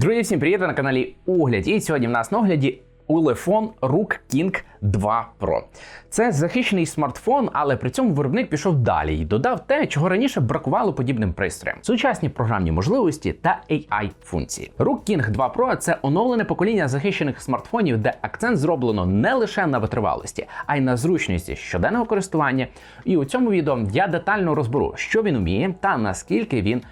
Друзі, всім привіт! Ви на каналі Огляд. І сьогодні в нас на огляді Ulefone ROG King 2 Pro. Це захищений смартфон, але при цьому виробник пішов далі і додав те, чого раніше бракувало подібним пристроям: сучасні програмні можливості та AI функції. ROG King 2 Pro це оновлене покоління захищених смартфонів, де акцент зроблено не лише на витривалості, а й на зручності щоденного користування. І у цьому відео я детально розберу, що він уміє та наскільки він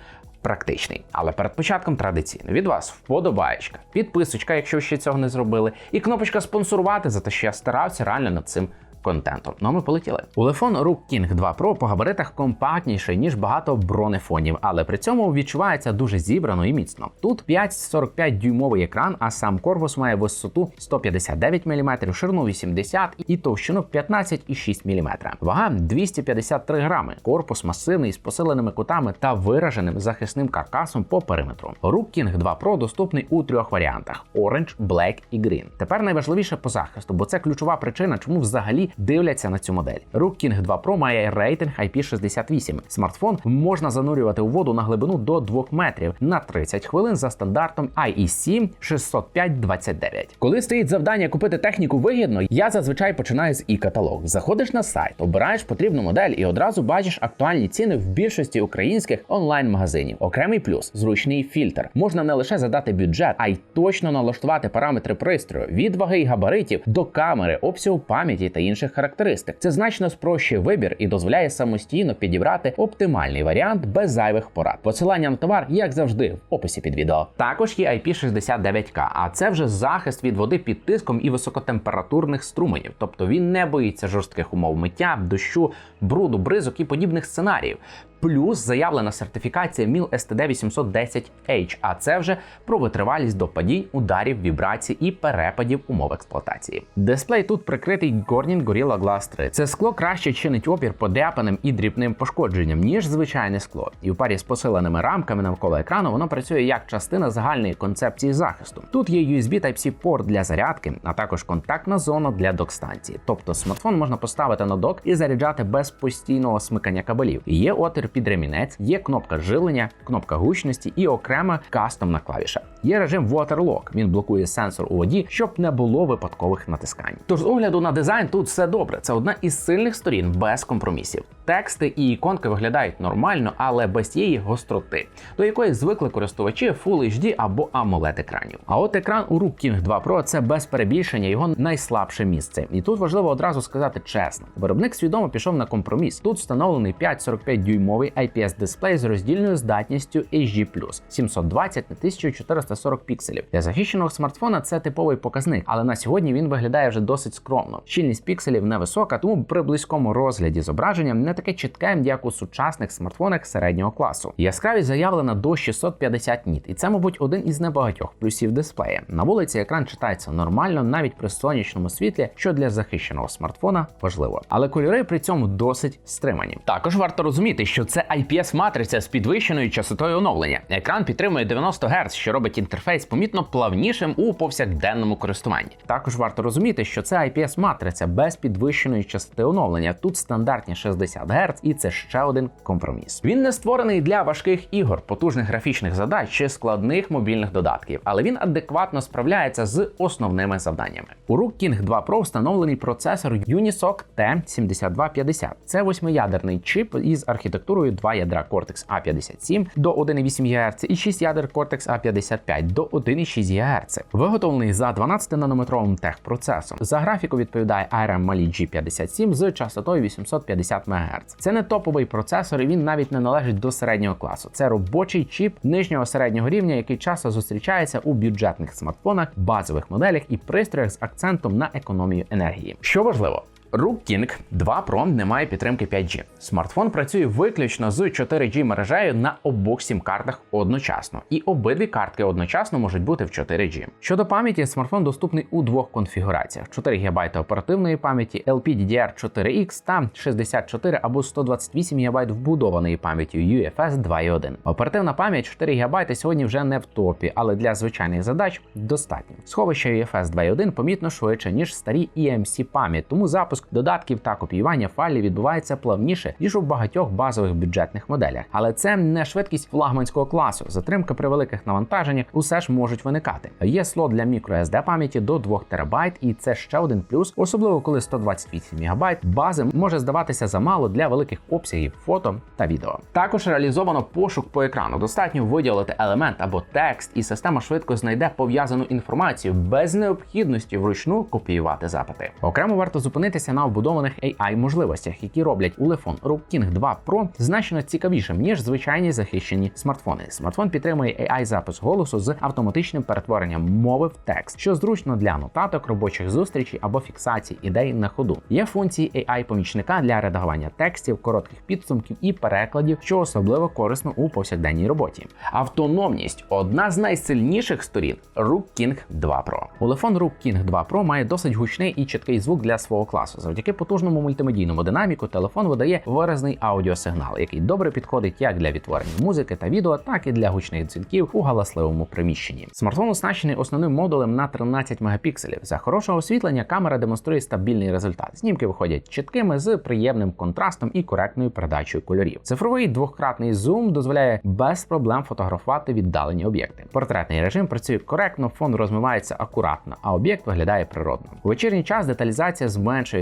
практичний. Але перед початком традиційно від вас вподобаєчка, підписочка, якщо ще цього не зробили, і кнопочка спонсорувати за те, що я старався реально над цим. Контентом. Ну, а ми полетіли. Улефон ROG King 2 Pro по габаритах компактніший, ніж багато бронефонів, але при цьому відчувається дуже зібрано і міцно. Тут 5,45 дюймовий екран, а сам корпус має висоту 159 мм, ширину 80 і товщину 15,6 мм. Вага 253 грами. Корпус масивний з посиленими кутами та вираженим захисним каркасом по периметру. ROG King 2 Pro доступний у трьох варіантах: Orange, Black і Green. Тепер найважливіше по захисту, бо це ключова причина, чому взагалі дивляться на цю модель. ROG King 2 Pro має рейтинг IP68. Смартфон можна занурювати у воду на глибину до 2 метрів на 30 хвилин за стандартом IEC 60529. Коли стоїть завдання купити техніку вигідно, я зазвичай починаю з і-каталог. Заходиш на сайт, обираєш потрібну модель і одразу бачиш актуальні ціни в більшості українських онлайн-магазинів. Окремий плюс зручний фільтр. Можна не лише задати бюджет, а й точно налаштувати параметри пристрою від ваги й габаритів до камери, обсягу пам'яті та інших характеристик. Це значно спрощує вибір і дозволяє самостійно підібрати оптимальний варіант без зайвих порад. Посилання на товар, як завжди, в описі під відео. Також є IP69K, а це вже захист від води під тиском і високотемпературних струменів. Тобто він не боїться жорстких умов миття, дощу, бруду, бризок і подібних сценаріїв. Плюс заявлена сертифікація MIL STD 810H, а це вже про витривалість до падінь, ударів, вібрацій і перепадів умов експлуатації. Дисплей тут прикритий Corning Gorilla Glass 3. Це скло краще чинить опір подряпаним і дрібним пошкодженням, ніж звичайне скло. І в парі з посиленими рамками навколо екрану воно працює як частина загальної концепції захисту. Тут є USB Type-C порт для зарядки, а також контактна зона для док-станції. Тобто смартфон можна поставити на док і заряджати без постійного смикання кабелів. Є отвір під ремінець, є кнопка жилення, кнопка гучності і окрема кастомна клавіша. Є режим Waterlock, Він блокує сенсор у воді, щоб не було випадкових натискань. Тож з огляду на дизайн тут все добре. Це одна із сильних сторін без компромісів. Тексти і іконки виглядають нормально, але без тієї гостроти, до якої звикли користувачі Full HD або AMOLED екранів. А от екран у ROG King 2 Pro це без перебільшення його найслабше місце. І тут важливо одразу сказати чесно: виробник свідомо пішов на компроміс. Тут встановлений 5,45 дюймовий IPS дисплей з роздільною здатністю HD+, 720 на 1440 пікселів. Для захищеного смартфона це типовий показник, але на сьогодні він виглядає вже досить скромно. Щільність пікселів невисока, тому при близькому розгляді зображення не таке чітке, як у сучасних смартфонах середнього класу. Яскравість заявлена до 650 ніт, і це, мабуть, один із небагатьох плюсів дисплея. На вулиці екран читається нормально, навіть при сонячному світлі, що для захищеного смартфона важливо. Але кольори при цьому досить стримані. Також варто розуміти, що це IPS-матриця з підвищеною частотою оновлення. Екран підтримує 90 Гц, що робить інтерфейс помітно плавнішим у повсякденному користуванні. Також варто розуміти, що це IPS-матриця без підвищеної частоти оновлення. Тут стандартні 60 Гц, і це ще один компроміс. Він не створений для важких ігор, потужних графічних задач чи складних мобільних додатків, але він адекватно справляється з основними завданнями. У ROG King 2 Pro встановлений процесор Unisoc T7250. Це восьмиядерний чип із архітектурою 2 ядра Cortex A57 до 1,8 ГГц і 6 ядер Cortex A55 до 1,6 ГГц. Виготовлений за 12-нанометровим техпроцесом. За графіку відповідає ARM Mali G57 з частотою 850 МГц. Це не топовий процесор, і він навіть не належить до середнього класу. Це робочий чіп нижнього середнього рівня, який часто зустрічається у бюджетних смартфонах, базових моделях і пристроях з акцентом на економію енергії. Що важливо, ROG King 2 Pro не має підтримки 5G. Смартфон працює виключно з 4G мережею на обох сім-картах одночасно, і обидві картки одночасно можуть бути в 4G. Щодо пам'яті, смартфон доступний у двох конфігураціях: 4 ГБ оперативної пам'яті, LPDDR4X та 64 або 128 ГБ вбудованої пам'яті UFS 2.1. Оперативна пам'ять 4 ГБ сьогодні вже не в топі, але для звичайних задач достатньо. Сховище UFS 2.1 помітно швидше ніж старі EMC пам'ять, тому запуск запуск додатків та копіювання файлів відбувається плавніше ніж у багатьох базових бюджетних моделях. Але це не швидкість флагманського класу. Затримка при великих навантаженнях усе ж можуть виникати. Є слот для microSD пам'яті до 2 ТБ, і це ще один плюс, особливо коли 128 МБ бази може здаватися замало для великих обсягів фото та відео. Також реалізовано пошук по екрану. Достатньо виділити елемент або текст, і система швидко знайде пов'язану інформацію без необхідності вручну копіювати запити. Окремо варто зупинитися на вбудованих AI можливостях, які роблять Rook King 2 Pro значно цікавішим ніж звичайні захищені смартфони. Смартфон підтримує AI запис голосу з автоматичним перетворенням мови в текст, що зручно для нотаток, робочих зустрічей або фіксації ідей на ходу. Є функції AI помічника для редагування текстів, коротких підсумків і перекладів, що особливо корисно у повсякденній роботі. Автономність одна з найсильніших сторін King 2 Pro. Улефон Rook King 2 Pro має досить гучний і чіткий звук для свого класу. Завдяки потужному мультимедійному динаміку телефон видає виразний аудіосигнал, який добре підходить як для відтворення музики та відео, так і для гучних дзвінків у галасливому приміщенні. Смартфон оснащений основним модулем на 13 мегапікселів. За хорошого освітлення камера демонструє стабільний результат. Знімки виходять чіткими з приємним контрастом і коректною передачею кольорів. Цифровий двократний зум дозволяє без проблем фотографувати віддалені об'єкти. Портретний режим працює коректно, фон розмивається акуратно, а об'єкт виглядає природно. У вечірній час деталізація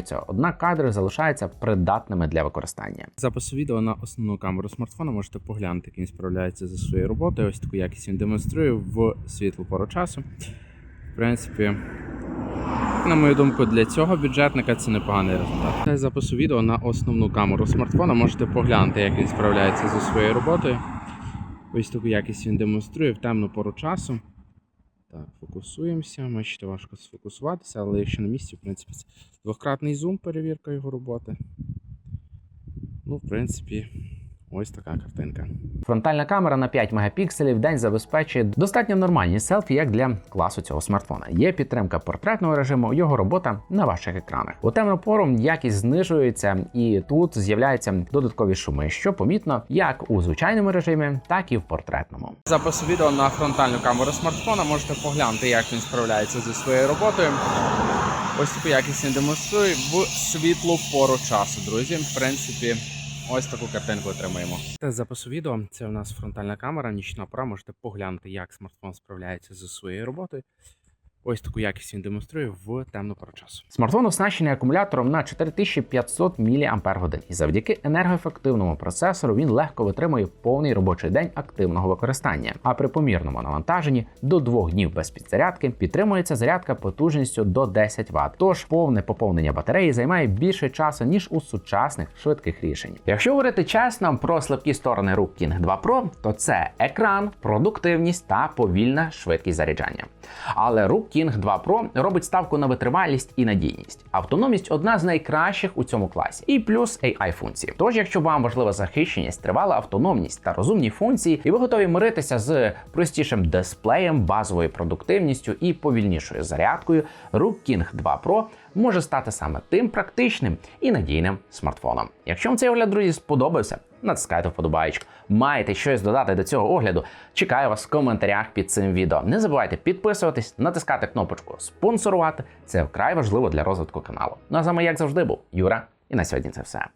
зменшується, однак кадри залишаються придатними для використання. Запису відео на основну камеру смартфона можете поглянути, як він справляється зі своєю роботою. Ось таку якість він демонструє в світлу пору часу. В принципі, на мою думку, для цього бюджетника це непоганий результат. Для запису відео на основну камеру смартфона можете поглянути, як він справляється зі своєю роботою. Ось таку якість він демонструє в темну пору часу. Так, фокусуємося. Бачите, важко сфокусуватися, але якщо на місці, в принципі, це двократний зум, перевірка його роботи. Ну, в принципі, ось така картинка. Фронтальна камера на 5 мегапікселів в день забезпечує достатньо нормальні селфі, як для класу цього смартфона. Є підтримка портретного режиму, його робота на ваших екранах. У темну пору якість знижується, і тут з'являються додаткові шуми, що помітно як у звичайному режимі, так і в портретному. Запису відео на фронтальну камеру смартфона можете поглянути, як він справляється зі своєю роботою. Ось таку якість він демонструє в світлу пору часу, друзі. В принципі, ось таку картинку отримаємо. Це запису відео це у нас фронтальна камера, нічна пора. Можете поглянути, як смартфон справляється зі своєю роботою. Ось таку якість він демонструє в темну пору часу. Смартфон оснащений акумулятором на 4500 мАч, і завдяки енергоефективному процесору він легко витримує повний робочий день активного використання. А при помірному навантаженні до двох днів без підзарядки підтримується зарядка потужністю до 10 Вт. Тож повне поповнення батареї займає більше часу ніж у сучасних швидких рішень. Якщо говорити чесно про слабкі сторони Rook King 2 Pro, то це екран, продуктивність та повільна швидкість заряджання. Але Rook King 2 Pro робить ставку на витривалість і надійність. Автономність одна з найкращих у цьому класі, і плюс AI функції. Тож, якщо вам важлива захищеність, тривала автономність та розумні функції, і ви готові миритися з простішим дисплеєм, базовою продуктивністю і повільнішою зарядкою, Rook King 2 Pro може стати саме тим практичним і надійним смартфоном. Якщо вам цей огляд, друзі, сподобався, натискайте вподобайку. Маєте щось додати до цього огляду? Чекаю вас в коментарях під цим відео. Не забувайте підписуватись, натискати кнопочку спонсорувати. Це вкрай важливо для розвитку каналу. Ну а з як завжди, був Юра, і на сьогодні це все.